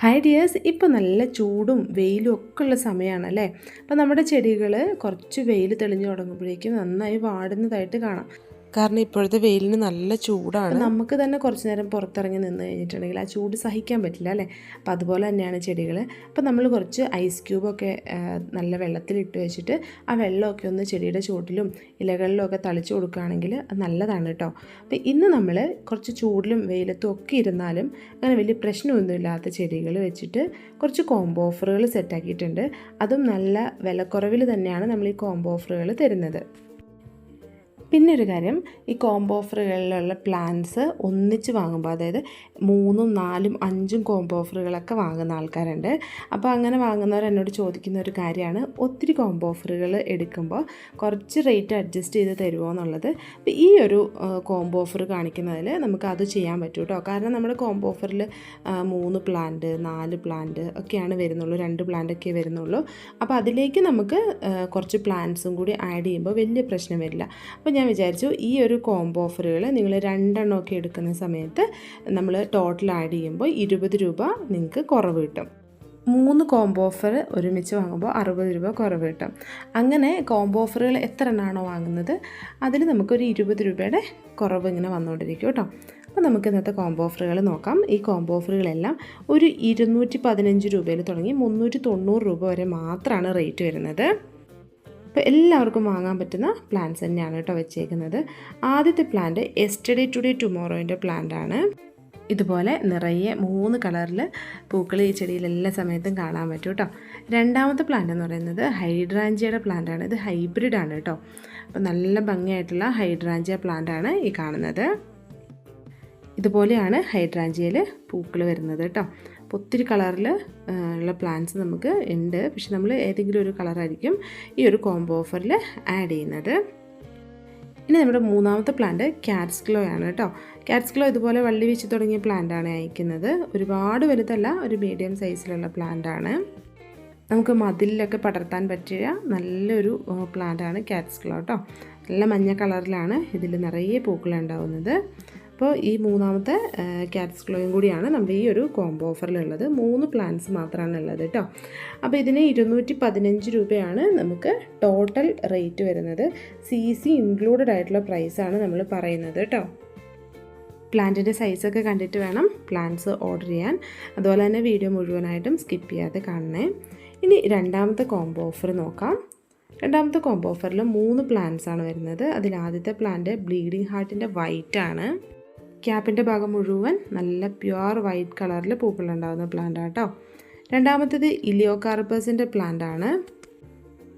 Hi dears ഇപ്പോൾ നല്ല ചൂടും വെയിലും ഒക്കെ ഉള്ള സമയമാണല്ലേ അപ്പോൾ നമ്മുടെ ചെടികൾ കുറച്ച് വെയിൽ തെളിഞ്ഞു തുടങ്ങുമ്പോഴേക്കും നന്നായി വാടുന്നതായിട്ട് കാണാം. കാരണം ഇപ്പോഴത്തെ വെയിലിന് നല്ല ചൂടാണ്. നമുക്ക് തന്നെ കുറച്ച് നേരം പുറത്തിറങ്ങി നിന്ന് കഴിഞ്ഞിട്ടുണ്ടെങ്കിൽ ആ ചൂട് സഹിക്കാൻ പറ്റില്ല അല്ലേ? അപ്പോൾ അതുപോലെ തന്നെയാണ് ചെടികൾ അപ്പോൾ നമ്മൾ കുറച്ച് ഐസ് ക്യൂബൊക്കെ നല്ല വെള്ളത്തിലിട്ട് വെച്ചിട്ട് ആ വെള്ളമൊക്കെ ഒന്ന് ചെടിയുടെ ചുവട്ടിലും ഇലകളിലും ഒക്കെ തളിച്ചു കൊടുക്കുകയാണെങ്കിൽ നല്ലതാണ് കേട്ടോ അപ്പോൾ ഇന്ന് നമ്മൾ കുറച്ച് ചൂടിലും വെയിലത്തും ഒക്കെ ഇരുന്നാലും അങ്ങനെ വലിയ പ്രശ്നമൊന്നുമില്ലാത്ത ചെടികൾ വെച്ചിട്ട് കുറച്ച് കോംബോ ഓഫറുകൾ സെറ്റാക്കിയിട്ടുണ്ട് അതും നല്ല വിലക്കുറവിൽ തന്നെയാണ് നമ്മൾ ഈ കോംബോ ഓഫറുകൾ തരുന്നത്. പിന്നെ ഒരു കാര്യം ഈ കോംബോ ഓഫറുകളിലുള്ള പ്ലാൻസ് ഒന്നിച്ച് വാങ്ങുമ്പോൾ അതായത് മൂന്നും നാലും അഞ്ചും കോംബോ ഓഫറുകളൊക്കെ വാങ്ങുന്ന ആൾക്കാരുണ്ട്. അപ്പോൾ അങ്ങനെ വാങ്ങുന്നവർ എന്നോട് ചോദിക്കുന്ന ഒരു കാര്യമാണ് ഒത്തിരി കോംബോ ഓഫറുകൾ എടുക്കുമ്പോൾ കുറച്ച് റേറ്റ് അഡ്ജസ്റ്റ് ചെയ്ത് തരുമോ എന്നുള്ളത്. അപ്പോൾ ഈ ഒരു കോംബോ ഓഫർ കാണിക്കുന്നതിൽ നമുക്ക് അത് ചെയ്യാൻ പറ്റും കേട്ടോ കാരണം നമ്മുടെ കോംബോ ഓഫറിൽ മൂന്ന് പ്ലാന്റ് നാല് പ്ലാന്റ് ഒക്കെയാണ് വരുന്നുള്ളൂ രണ്ട് പ്ലാന്റ് ഒക്കെ വരുന്നുള്ളൂ. അപ്പോൾ അതിലേക്ക് നമുക്ക് കുറച്ച് പ്ലാന്റ്സും കൂടി ആഡ് ചെയ്യുമ്പോൾ വലിയ പ്രശ്നം വരില്ല. അപ്പോൾ ഞാൻ വിചാരിച്ചു ഈ ഒരു കോംബോ ഓഫറുകൾ നിങ്ങൾ രണ്ടെണ്ണമൊക്കെ എടുക്കുന്ന സമയത്ത് നമ്മൾ ടോട്ടൽ ആഡ് ചെയ്യുമ്പോൾ ഇരുപത് രൂപ നിങ്ങൾക്ക് കുറവ് കിട്ടും. മൂന്ന് കോംബോ ഓഫർ ഒരുമിച്ച് വാങ്ങുമ്പോൾ അറുപത് രൂപ കുറവ് കിട്ടും. അങ്ങനെ കോംബോ ഓഫറുകൾ എത്ര എണ്ണമാണോ വാങ്ങുന്നത് അതിൽ നമുക്കൊരു ഇരുപത് രൂപയുടെ കുറവ് ഇങ്ങനെ വന്നുകൊണ്ടിരിക്കും കേട്ടോ. അപ്പോൾ നമുക്ക് ഇന്നത്തെ കോംബോ ഓഫറുകൾ നോക്കാം. ഈ കോംബോ ഓഫറുകളെല്ലാം ഒരു ഇരുന്നൂറ്റി പതിനഞ്ച് രൂപയിൽ തുടങ്ങി മുന്നൂറ്റി തൊണ്ണൂറ് രൂപ വരെ മാത്രമാണ് റേറ്റ് വരുന്നത്. അപ്പോൾ എല്ലാവർക്കും വാങ്ങാൻ പറ്റുന്ന പ്ലാന്റ്സ് തന്നെയാണ് കേട്ടോ വെച്ചേക്കുന്നത്. ആദ്യത്തെ പ്ലാന്റ് എസ്റ്റഡേ ടുഡേ ടുമോറോയിന്റെ പ്ലാന്റ് ആണ്. ഇതുപോലെ നിറയെ മൂന്ന് കളറിൽ പൂക്കൾ ഈ ചെടിയിൽ എല്ലാ സമയത്തും കാണാൻ പറ്റും കേട്ടോ. രണ്ടാമത്തെ പ്ലാന്റ് എന്ന് പറയുന്നത് ഹൈഡ്രാഞ്ചിയുടെ പ്ലാന്റ് ആണ്. ഇത് ഹൈബ്രിഡ് ആണ് കേട്ടോ. അപ്പോൾ നല്ല ഭംഗിയായിട്ടുള്ള ഹൈഡ്രാഞ്ചിയ പ്ലാന്റ് ആണ് ഈ കാണുന്നത്. ഇതുപോലെയാണ് ഹൈഡ്രാഞ്ചിയയിൽ പൂക്കൾ വരുന്നത് കേട്ടോ. ഒത്തിരി കളറിൽ ഉള്ള പ്ലാന്റ്സ് നമുക്ക് ഉണ്ട്. പക്ഷെ നമ്മൾ ഏതെങ്കിലും ഒരു കളറായിരിക്കും ഈ ഒരു കോംബോ ഓഫറിൽ ആഡ് ചെയ്യുന്നത്. ഇനി നമ്മുടെ മൂന്നാമത്തെ പ്ലാന്റ് ക്യാറ്റ്സ് ഗ്ലോ ആണ് കേട്ടോ. ക്യാറ്റ്സ് ഗ്ലോ ഇതുപോലെ വള്ളി വെച്ച് തുടങ്ങിയ പ്ലാന്റാണ് അയക്കുന്നത്. ഒരുപാട് വലുതല്ല ഒരു മീഡിയം സൈസിലുള്ള പ്ലാന്റ് ആണ്. നമുക്ക് മതിലിലൊക്കെ പടർത്താൻ പറ്റിയ നല്ലൊരു പ്ലാന്റ് ആണ് ക്യാറ്റ്സ് ഗ്ലോ കേട്ടോ നല്ല മഞ്ഞ കളറിലാണ് ഇതിൽ നിറയെ പൂക്കളുണ്ടാവുന്നത് അപ്പോൾ ഈ മൂന്നാമത്തെ ക്യാറ്റ്സ് ഗ്ലോയും കൂടിയാണ് നമ്മുടെ ഈ ഒരു കോംബോ ഓഫറിലുള്ളത് മൂന്ന് പ്ലാന്റ്സ് മാത്രമാണ് ഉള്ളത് കേട്ടോ അപ്പോൾ ഇതിന് ഇരുന്നൂറ്റി പതിനഞ്ച് രൂപയാണ് നമുക്ക് ടോട്ടൽ റേറ്റ് വരുന്നത്. സി സി ഇൻക്ലൂഡഡ് ആയിട്ടുള്ള പ്രൈസാണ് നമ്മൾ പറയുന്നത് കേട്ടോ പ്ലാന്റിന്റെ സൈസൊക്കെ കണ്ടിട്ട് വേണം പ്ലാന്റ്സ് ഓർഡർ ചെയ്യാൻ. അതുപോലെ തന്നെ വീഡിയോ മുഴുവനായിട്ടും സ്കിപ്പ് ചെയ്യാതെ കാണണേ. ഇനി രണ്ടാമത്തെ കോംബോ ഓഫർ നോക്കാം. രണ്ടാമത്തെ കോംബോ ഓഫറിൽ മൂന്ന് പ്ലാന്റ്സ് ആണ് വരുന്നത്. അതിൽ ആദ്യത്തെ പ്ലാന്റ് ബ്ലീഡിംഗ് ഹാർട്ടിന്റെ വൈറ്റ് ആണ്. ക്യാപ്പിന്റെ ഭാഗം മുഴുവൻ നല്ല പ്യുവർ വൈറ്റ് കളറിൽ പൂക്കളുണ്ടാകുന്ന പ്ലാന്റ് ആട്ടോ. രണ്ടാമത്തേത് പ്ലാന്റ് ആണ്.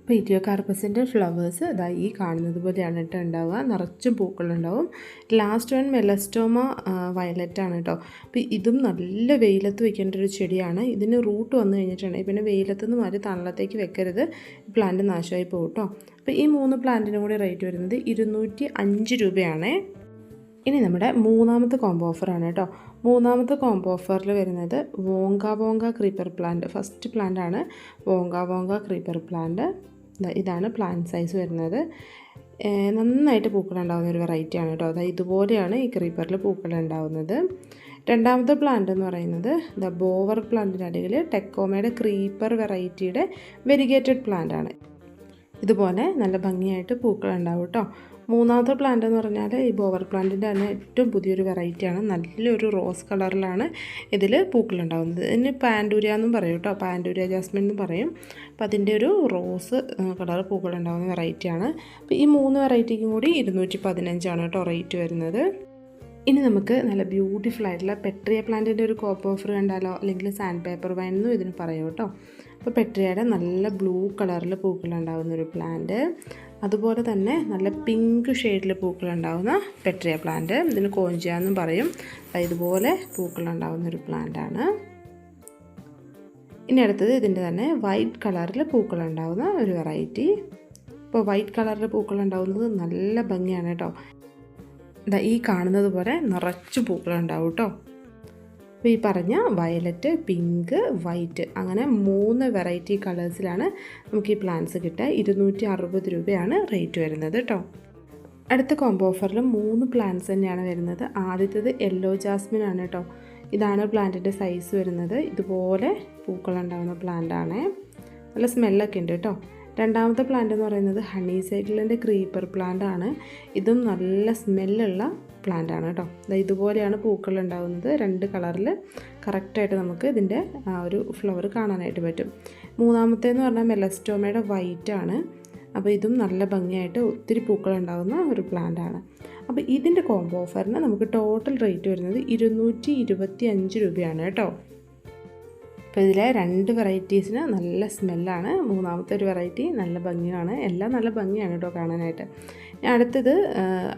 അപ്പോൾ ഇലിയോകാർപ്പസിന്റെ ഫ്ലവേഴ്സ് ഇതാ ഈ കാണുന്നത് പോലെയാണ് കേട്ടോ ഉണ്ടാവുക. നിറച്ചും പൂക്കളുണ്ടാവും ലാസ്റ്റ് വൺ മെലസ്റ്റോമ വയലറ്റ് ആണ് കേട്ടോ. അപ്പോൾ ഇതും നല്ല വെയിലത്ത് വെക്കേണ്ട ഒരു ചെടിയാണ്. ഇതിന് റൂട്ട് വന്നു കഴിഞ്ഞിട്ടുണ്ടെങ്കിൽ പിന്നെ വെയിലത്ത് നിന്ന് മാറി തണലത്തേക്ക് വെക്കരുത്. പ്ലാന്റ് നാശമായി പോകും കേട്ടോ. അപ്പോൾ ഈ മൂന്ന് പ്ലാന്റിനും കൂടി റേറ്റ് വരുന്നത് ഇരുന്നൂറ്റി അഞ്ച് രൂപയാണേ. ഇനി നമ്മുടെ മൂന്നാമത്തെ കോംബോ ഓഫറാണ് കേട്ടോ. മൂന്നാമത്തെ കോംബോ ഓഫറിൽ വരുന്നത് Wonga Wonga creeper plant first plant ആണ് വോങ്ക വോങ്ക ക്രീപ്പർ പ്ലാന്റ് ഇതാണ് പ്ലാന്റ് സൈസ് വരുന്നത്. നന്നായിട്ട് പൂക്കളുണ്ടാകുന്ന ഒരു വെറൈറ്റി ആണ് കേട്ടോ. അതായത് ഇതുപോലെയാണ് ഈ ക്രീപ്പറിൽ പൂക്കൾ ഉണ്ടാകുന്നത് രണ്ടാമത്തെ പ്ലാന്റ് എന്ന് പറയുന്നത് ദ ബോവർ പ്ലാന്റിന്റെ അടിയിൽ ടെക്കോമയുടെ ക്രീപ്പർ വെറൈറ്റിയുടെ വെരിഗേറ്റഡ് പ്ലാന്റ് ആണ്. ഇതുപോലെ നല്ല ഭംഗിയായിട്ട് പൂക്കൾ ഉണ്ടാവും കേട്ടോ മൂന്നാമത്തെ പ്ലാന്റ് എന്ന് പറഞ്ഞാൽ ഈ ബോവർ പ്ലാന്റിന്റെ തന്നെ ഏറ്റവും പുതിയൊരു വെറൈറ്റിയാണ് നല്ലൊരു റോസ് കളറിലാണ് ഇതിൽ പൂക്കളുണ്ടാകുന്നത് ഇതിന് പാൻഡൂരിയ എന്നും പറയും കേട്ടോ പാൻഡൂരിയ ജാസ്മിൻ എന്ന് പറയും. അപ്പോൾ അതിന്റെ ഒരു റോസ് കളർ പൂക്കൾ പൂക്കളുണ്ടാകുന്ന വെറൈറ്റിയാണ് അപ്പോൾ ഈ മൂന്ന് വെറൈറ്റിക്കും കൂടി ഇരുന്നൂറ്റി പതിനഞ്ചാണ് കേട്ടോ റേറ്റ് വരുന്നത്. ഇനി നമുക്ക് നല്ല ബ്യൂട്ടിഫുൾ ആയിട്ടുള്ള പെട്രിയ പ്ലാന്റിന്റെ ഒരു കോപ്പ് ഓഫർ കണ്ടാലോ? അല്ലെങ്കിൽ സാൻഡ് പേപ്പർ വൈൻ എന്നും ഇതിന് പറയും കേട്ടോ അപ്പോൾ പെട്രിയയുടെ നല്ല ബ്ലൂ കളറിൽ പൂക്കളുണ്ടാകുന്ന ഒരു പ്ലാന്റ്. അതുപോലെ തന്നെ നല്ല പിങ്ക് ഷെയ്ഡിൽ പൂക്കളുണ്ടാകുന്ന പെട്രിയ പ്ലാന്റ്. ഇതിന് കോഞ്ചിയ എന്നും പറയും ഇതുപോലെ പൂക്കളുണ്ടാകുന്ന ഒരു പ്ലാന്റാണ്. ഇനി അടുത്തത് ഇതിന്റെ തന്നെ വൈറ്റ് കളറിൽ പൂക്കളുണ്ടാകുന്ന ഒരു വെറൈറ്റി. ഇപ്പോൾ വൈറ്റ് കളറിൽ പൂക്കളുണ്ടാകുന്നത് നല്ല ഭംഗിയാണ് കേട്ടോ. ഈ കാണുന്നത് പോലെ നിറച്ച് പൂക്കളുണ്ടാവും കേട്ടോ. അപ്പോൾ ഈ പറഞ്ഞ വയലറ്റ് പിങ്ക് വൈറ്റ് അങ്ങനെ മൂന്ന് വെറൈറ്റി കളേഴ്സിലാണ് നമുക്ക് ഈ പ്ലാന്റ്സ് കിട്ടുക. ഇരുന്നൂറ്റി അറുപത് രൂപയാണ് റേറ്റ് വരുന്നത് കേട്ടോ. അടുത്ത കോംബോ ഓഫറിൽ മൂന്ന് പ്ലാന്റ്സ് തന്നെയാണ് വരുന്നത്. ആദ്യത്തേത് യെല്ലോ ജാസ്മിൻ ആണ് കേട്ടോ. ഇതാണ് പ്ലാന്റിന്റെ സൈസ് വരുന്നത്. ഇതുപോലെ പൂക്കളുണ്ടാകുന്ന ആണ്. നല്ല സ്മെല്ലൊക്കെ ഉണ്ട് കേട്ടോ. രണ്ടാമത്തെ പ്ലാന്റ് എന്ന് പറയുന്നത് ഹണി സൈക്കിളിന്റെ ക്രീപ്പർ പ്ലാന്റ് ആണ്. ഇതും നല്ല സ്മെല്ലുള്ള പ്ലാന്റ് ആണ് കേട്ടോ. ഇതുപോലെയാണ് പൂക്കൾ ഉണ്ടാകുന്നത്. രണ്ട് കളറിൽ കറക്റ്റായിട്ട് നമുക്ക് ഇതിന്റെ ആ ഒരു ഫ്ലവർ കാണാനായിട്ട് പറ്റും. മൂന്നാമത്തേന്ന് പറഞ്ഞാൽ മെലസ്റ്റോമയുടെ വൈറ്റ് ആണ്. അപ്പോൾ ഇതും നല്ല ഭംഗിയായിട്ട് ഒത്തിരി പൂക്കൾ ഉണ്ടാകുന്ന ഒരു പ്ലാന്റ് ആണ്. അപ്പോൾ ഇതിന്റെ കോംബോ ഓഫറിന് നമുക്ക് ടോട്ടൽ റേറ്റ് വരുന്നത് ഇരുന്നൂറ്റി ഇരുപത്തി അഞ്ച് രൂപയാണ് കേട്ടോ. അപ്പോൾ ഇതിലെ രണ്ട് വെറൈറ്റീസിന് നല്ല സ്മെല്ലാണ് മൂന്നാമത്തെ ഒരു വെറൈറ്റി നല്ല ഭംഗിയാണ്. എല്ലാം നല്ല ഭംഗിയാണ് കേട്ടോ കാണാനായിട്ട്. അടുത്തത്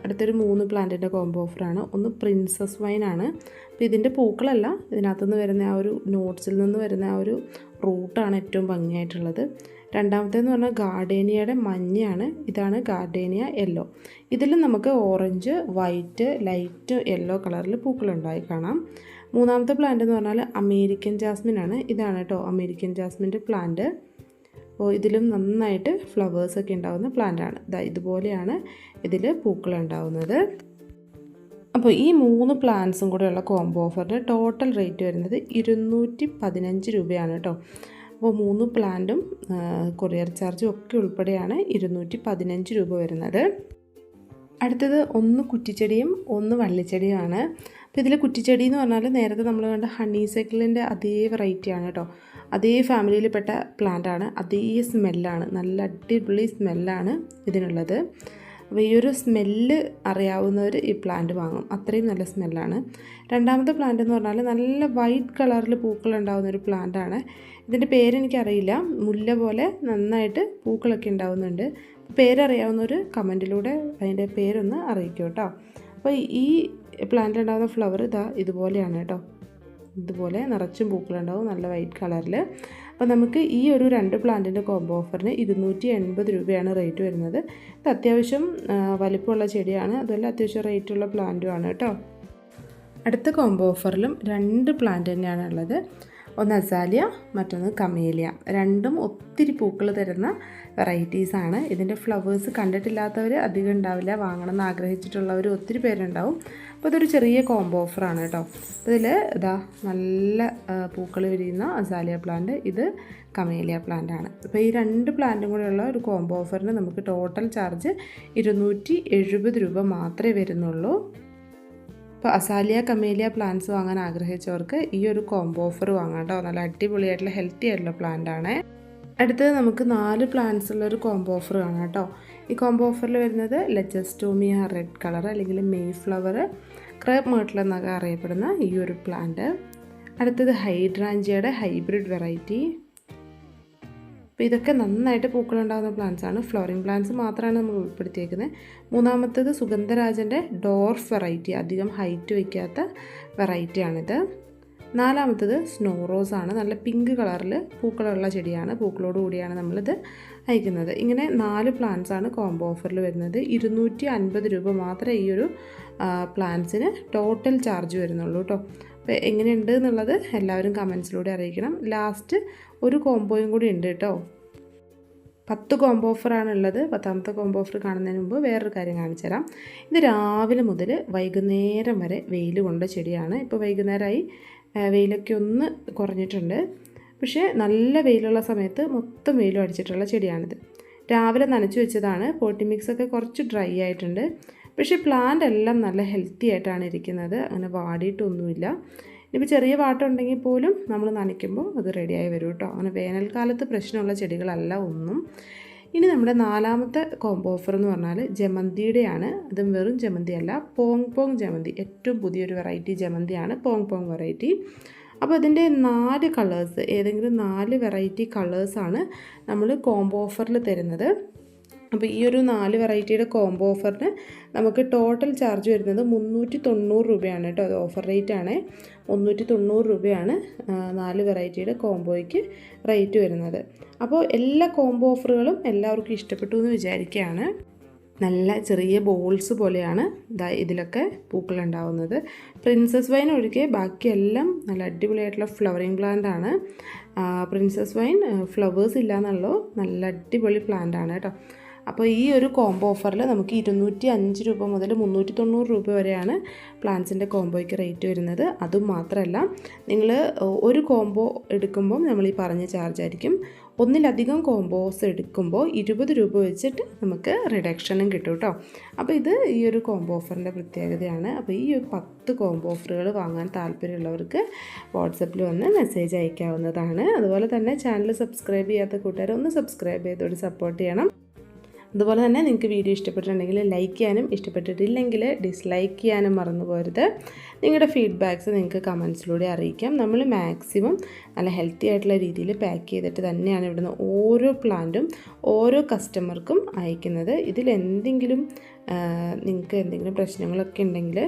അടുത്തൊരു മൂന്ന് പ്ലാന്റിന്റെ കോംബോ ഓഫറാണ് ഒന്ന് പ്രിൻസസ് വൈൻ ആണ്. അപ്പോൾ ഇതിന്റെ പൂക്കളല്ല ഇതിനകത്തുനിന്ന് വരുന്ന ആ ഒരു നോട്ട്സിൽ നിന്ന് വരുന്ന ആ ഒരു റൂട്ടാണ് ഏറ്റവും ഭംഗിയായിട്ടുള്ളത്. രണ്ടാമത്തേന്ന് പറഞ്ഞാൽ ഗാർഡേനിയയുടെ മഞ്ഞയാണ്. ഇതാണ് ഗാർഡേനിയ യെല്ലോ ഇതിൽ നമുക്ക് ഓറഞ്ച് വൈറ്റ് ലൈറ്റ് യെല്ലോ കളറിൽ പൂക്കളുണ്ടായി കാണാം. മൂന്നാമത്തെ പ്ലാന്റ് എന്ന് പറഞ്ഞാൽ അമേരിക്കൻ ജാസ്മിൻ ആണ്. ഇതാണ് കേട്ടോ അമേരിക്കൻ ജാസ്മിന്റെ പ്ലാന്റ് ഇതിലും നന്നായിട്ട് ഫ്ലവേഴ്സൊക്കെ ഉണ്ടാകുന്ന പ്ലാന്റ് ആണ്. ഇതാ ഇതുപോലെയാണ് ഇതിൽ പൂക്കൾ ഉണ്ടാകുന്നത് അപ്പോൾ ഈ മൂന്ന് പ്ലാന്റ്സും കൂടെയുള്ള കോംബോ ഓഫറിന്റെ ടോട്ടൽ റേറ്റ് വരുന്നത് ഇരുന്നൂറ്റി പതിനഞ്ച് രൂപയാണ് കേട്ടോ അപ്പോൾ മൂന്ന് പ്ലാന്റും കൊറിയർ ചാർജും ഒക്കെ ഉൾപ്പെടെയാണ് ഇരുന്നൂറ്റി പതിനഞ്ച് രൂപ വരുന്നത്. അടുത്തത് ഒന്ന് കുറ്റിച്ചെടിയും ഒന്ന് വള്ളിച്ചെടിയുമാണ് അപ്പോൾ ഇതിൽ കുറ്റിച്ചെടി എന്ന് പറഞ്ഞാൽ നേരത്തെ നമ്മൾ കണ്ട ഹണി സൈക്കിളിന്റെ അതേ വെറൈറ്റിയാണ് കേട്ടോ അതേ ഫാമിലിയിൽപ്പെട്ട പ്ലാന്റാണ്. അതേ സ്മെല്ലാണ്. നല്ല അടിപൊളി സ്മെല്ലാണ് ഇതിനുള്ളത്. അപ്പോൾ ഈ ഒരു സ്മെല്ല് അറിയാവുന്നവർ ഈ പ്ലാന്റ് വാങ്ങും. അത്രയും നല്ല സ്മെല്ലാണ്. രണ്ടാമത്തെ പ്ലാന്റ് എന്ന് പറഞ്ഞാൽ നല്ല വൈറ്റ് കളറിൽ പൂക്കൾ ഉണ്ടാകുന്ന ഒരു പ്ലാന്റാണ്. ഇതിന്റെ പേരെനിക്കറിയില്ല മുല്ല പോലെ നന്നായിട്ട് പൂക്കളൊക്കെ ഉണ്ടാവുന്നുണ്ട്. പേരറിയാവുന്നവർ കമന്റിലൂടെ അതിന്റെ പേരൊന്ന് അറിയിക്കും കേട്ടോ. അപ്പോൾ ഈ പ്ലാന്റിലുണ്ടാകുന്ന ഫ്ലവർ ഇതാ ഇതുപോലെയാണ് കേട്ടോ. ഇതുപോലെ നിറച്ചും പൂക്കളുണ്ടാവും നല്ല വൈറ്റ് കളറിൽ അപ്പോൾ നമുക്ക് ഈ ഒരു രണ്ട് പ്ലാന്റിന്റെ കോംബോ ഓഫറിന് ഇരുന്നൂറ്റി എൺപത് രൂപയാണ് റേറ്റ് വരുന്നത്. ഇത് അത്യാവശ്യം വലിപ്പമുള്ള ചെടിയാണ്. അതുപോലെ അത്യാവശ്യം റേറ്റുള്ള പ്ലാന്റുമാണ് കേട്ടോ. അടുത്ത കോംബോ ഓഫറിലും രണ്ട് പ്ലാന്റ് തന്നെയാണ് ഉള്ളത്. ഒന്ന് അസാലിയ മറ്റൊന്ന് കമേലിയ. രണ്ടും ഒത്തിരി പൂക്കൾ തരുന്ന വെറൈറ്റീസാണ് ഇതിന്റെ ഫ്ലവേഴ്സ് കണ്ടിട്ടില്ലാത്തവർ അധികം ഉണ്ടാവില്ല. വാങ്ങണം എന്ന് ആഗ്രഹിച്ചിട്ടുള്ളവർ ഒത്തിരി പേരുണ്ടാവും. അപ്പോൾ ഇതൊരു ചെറിയ കോംബോ ഓഫറാണ് കേട്ടോ. ഇതിൽ ഇതാ നല്ല പൂക്കൾ വിരിയുന്ന അസാലിയ പ്ലാന്റ് ഇത് കമേലിയ പ്ലാന്റ് ആണ്. അപ്പോൾ ഈ രണ്ട് പ്ലാന്റും കൂടെയുള്ള ഒരു കോംബോ ഓഫറിന് നമുക്ക് ടോട്ടൽ ചാർജ് ഇരുന്നൂറ്റി രൂപ മാത്രമേ വരുന്നുള്ളൂ. അപ്പോൾ അസാലിയ കമേലിയ പ്ലാന്റ്സ് വാങ്ങാൻ ആഗ്രഹിച്ചവർക്ക് ഈ ഒരു കോംബോ ഓഫർ വാങ്ങാം കേട്ടോ നല്ല അടിപൊളിയായിട്ടുള്ള ഹെൽത്തി ആയിട്ടുള്ള പ്ലാന്റ് ആണ്. അടുത്തത് നമുക്ക് നാല് പ്ലാന്റ്സ് ഉള്ള ഒരു കോംബോ ഓഫർ കാണാം കേട്ടോ ഈ കോംബോ ഓഫറിൽ വരുന്നത് ലെജസ്റ്റോമിയ റെഡ് കളർ അല്ലെങ്കിൽ മെയ് ഫ്ലവർ ക്രേപ്പ് മേട്ടിൽ എന്നൊക്കെ അറിയപ്പെടുന്ന ഈ ഒരു പ്ലാന്റ് അടുത്തത് ഹൈഡ്രാഞ്ചിയുടെ ഹൈബ്രിഡ് വെറൈറ്റി അപ്പോൾ ഇതൊക്കെ നന്നായിട്ട് പൂക്കളുണ്ടാകുന്ന പ്ലാന്റ്സ് ആണ്. ഫ്ലോറിംഗ് പ്ലാന്റ്സ് മാത്രമാണ് നമ്മൾ ഉൾപ്പെടുത്തിയേക്കുന്നത്. മൂന്നാമത്തേത് സുഗന്ധരാജന്റെ ഡോർഫ് വെറൈറ്റി അധികം ഹൈറ്റ് വയ്ക്കാത്ത വെറൈറ്റിയാണിത് നാലാമത്തത് സ്നോ റോസ് ആണ്. നല്ല പിങ്ക് കളറിൽ പൂക്കളുള്ള ചെടിയാണ്. പൂക്കളോട് കൂടിയാണ് നമ്മളിത് അയക്കുന്നത്. ഇങ്ങനെ നാല് പ്ലാന്റ്സ് ആണ് കോംബോ ഓഫറിൽ വരുന്നത്. ഇരുന്നൂറ്റി അൻപത് രൂപ മാത്രമേ ഈ ഒരു പ്ലാന്റ്സിന് ടോട്ടൽ ചാർജ് വരുന്നുള്ളൂ കേട്ടോ അപ്പോൾ എങ്ങനെയുണ്ട് എന്നുള്ളത് എല്ലാവരും കമൻസിലൂടെ അറിയിക്കണം. ലാസ്റ്റ് ഒരു കോംബോയും കൂടി ഉണ്ട് കേട്ടോ. പത്ത് കോംബോ ഓഫറാണ് ഉള്ളത് പത്താമത്തെ കോംബോ ഓഫർ കാണുന്നതിന് മുമ്പ് വേറൊരു കാര്യം കാണിച്ചു തരാം. ഇത് രാവിലെ മുതൽ വൈകുന്നേരം വരെ വെയിൽ കൊണ്ട ചെടിയാണ്. ഇപ്പോൾ വൈകുന്നേരമായി വെയിലൊക്കെ ഒന്ന് കുറഞ്ഞിട്ടുണ്ട്. പക്ഷേ നല്ല വെയിലുള്ള സമയത്ത് മൊത്തം വെയിലും അടിച്ചിട്ടുള്ള ചെടിയാണിത്. രാവിലെ നനച്ചു വെച്ചതാണ്. പോട്ടി മിക്സൊക്കെ കുറച്ച് ഡ്രൈ ആയിട്ടുണ്ട്. പക്ഷേ പ്ലാന്റ് എല്ലാം നല്ല ഹെൽത്തി ആയിട്ടാണ് ഇരിക്കുന്നത്. അങ്ങനെ വാടിയിട്ടൊന്നുമില്ല. ഇനിയിപ്പോൾ ചെറിയ വാട്ടമുണ്ടെങ്കിൽ പോലും നമ്മൾ നനയ്ക്കുമ്പോൾ അത് റെഡിയായി വരും കേട്ടോ അങ്ങനെ വേനൽക്കാലത്ത് പ്രശ്നമുള്ള ചെടികളല്ല ഒന്നും. ഇനി നമ്മുടെ നാലാമത്തെ കോംബോ ഓഫർ എന്ന് പറഞ്ഞാൽ ജമന്തിയുടെയാണ്. അതും വെറും ജമന്തി അല്ല പോങ് പോങ് ജമന്തി. ഏറ്റവും പുതിയൊരു വെറൈറ്റി ജമന്തിയാണ് പോങ് പോങ് വെറൈറ്റി അപ്പോൾ അതിന്റെ നാല് കളേഴ്സ് ഏതെങ്കിലും നാല് വെറൈറ്റി കളേഴ്സാണ് നമ്മൾ കോംബോ ഓഫറിൽ തരുന്നത്. അപ്പോൾ ഈ ഒരു നാല് വെറൈറ്റിയുടെ കോംബോ ഓഫറിന് നമുക്ക് ടോട്ടൽ ചാർജ് വരുന്നത് മുന്നൂറ്റി തൊണ്ണൂറ് രൂപയാണ് കേട്ടോ. അത് ഓഫർ റേറ്റ് ആണ്. മുന്നൂറ്റി തൊണ്ണൂറ് രൂപയാണ് നാല് വെറൈറ്റിയുടെ കോംബോയ്ക്ക് റേറ്റ് വരുന്നത്. അപ്പോൾ എല്ലാ കോംബോ ഓഫറുകളും എല്ലാവർക്കും ഇഷ്ടപ്പെട്ടു എന്ന് വിചാരിക്കുകയാണ്. നല്ല ചെറിയ ബോൾസ് പോലെയാണ് ഇതിലൊക്കെ പൂക്കളുണ്ടാവുന്നത് പ്രിൻസസ് വൈൻ ഒഴികെ ബാക്കിയെല്ലാം നല്ല അടിപൊളിയായിട്ടുള്ള ഫ്ലവറിങ് പ്ലാന്റ് ആണ്. പ്രിൻസസ് വൈൻ ഫ്ലവേഴ്സ് ഇല്ല എന്നുള്ളൂ നല്ല അടിപൊളി പ്ലാന്റ് ആണ് കേട്ടോ. അപ്പോൾ ഈ ഒരു കോംബോ ഓഫറിൽ നമുക്ക് ഇരുന്നൂറ്റി അഞ്ച് രൂപ മുതൽ മുന്നൂറ്റി തൊണ്ണൂറ് രൂപ വരെയാണ് പ്ലാൻസിന്റെ കോംബോയ്ക്ക് റേറ്റ് വരുന്നത്. അതും മാത്രമല്ല നിങ്ങൾ ഒരു കോംബോ എടുക്കുമ്പം നമ്മൾ ഈ പറഞ്ഞ ചാർജ് ആയിരിക്കും. ഒന്നിലധികം കോംബോസ് എടുക്കുമ്പോൾ ഇരുപത് രൂപ വെച്ചിട്ട് നമുക്ക് റിഡക്ഷനും കിട്ടും കേട്ടോ അപ്പോൾ ഇത് ഈ ഒരു കോംബോ ഓഫറിന്റെ പ്രത്യേകതയാണ്. അപ്പോൾ ഈ ഒരു പത്ത് കോംബോ ഓഫറുകൾ വാങ്ങാൻ താല്പര്യമുള്ളവർക്ക് വാട്സപ്പിൽ വന്ന് മെസ്സേജ് അയക്കാവുന്നതാണ്. അതുപോലെ തന്നെ ചാനൽ സബ്സ്ക്രൈബ് ചെയ്യാത്ത കൂട്ടുകാർ ഒന്ന് സബ്സ്ക്രൈബ് ചെയ്തോട് സപ്പോർട്ട് ചെയ്യണം. അതുപോലെ തന്നെ നിങ്ങൾക്ക് വീഡിയോ ഇഷ്ടപ്പെട്ടിട്ടുണ്ടെങ്കിൽ ലൈക്ക് ചെയ്യാനും ഇഷ്ടപ്പെട്ടിട്ടില്ലെങ്കിൽ ഡിസ്ലൈക്ക് ചെയ്യാനും മറന്നു പോരുത്. നിങ്ങളുടെ ഫീഡ്ബാക്ക്സ് നിങ്ങൾക്ക് കമൻസിലൂടെ അറിയിക്കാം. നമ്മൾ മാക്സിമം നല്ല ഹെൽത്തി ആയിട്ടുള്ള രീതിയിൽ പാക്ക് ചെയ്തിട്ട് തന്നെയാണ് ഇവിടുന്ന് ഓരോ പ്ലാന്റും ഓരോ കസ്റ്റമർക്കും അയക്കുന്നത്. ഇതിലെന്തെങ്കിലും നിങ്ങൾക്ക് എന്തെങ്കിലും പ്രശ്നങ്ങളൊക്കെ ഉണ്ടെങ്കിൽ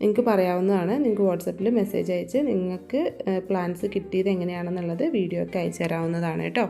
നിങ്ങൾക്ക് പറയാവുന്നതാണ്. നിങ്ങൾക്ക് വാട്സപ്പിൽ മെസ്സേജ് അയച്ച് നിങ്ങൾക്ക് പ്ലാൻസ് കിട്ടിയത് എങ്ങനെയാണെന്നുള്ളത് വീഡിയോ ഒക്കെ അയച്ചു തരാവുന്നതാണ് കേട്ടോ.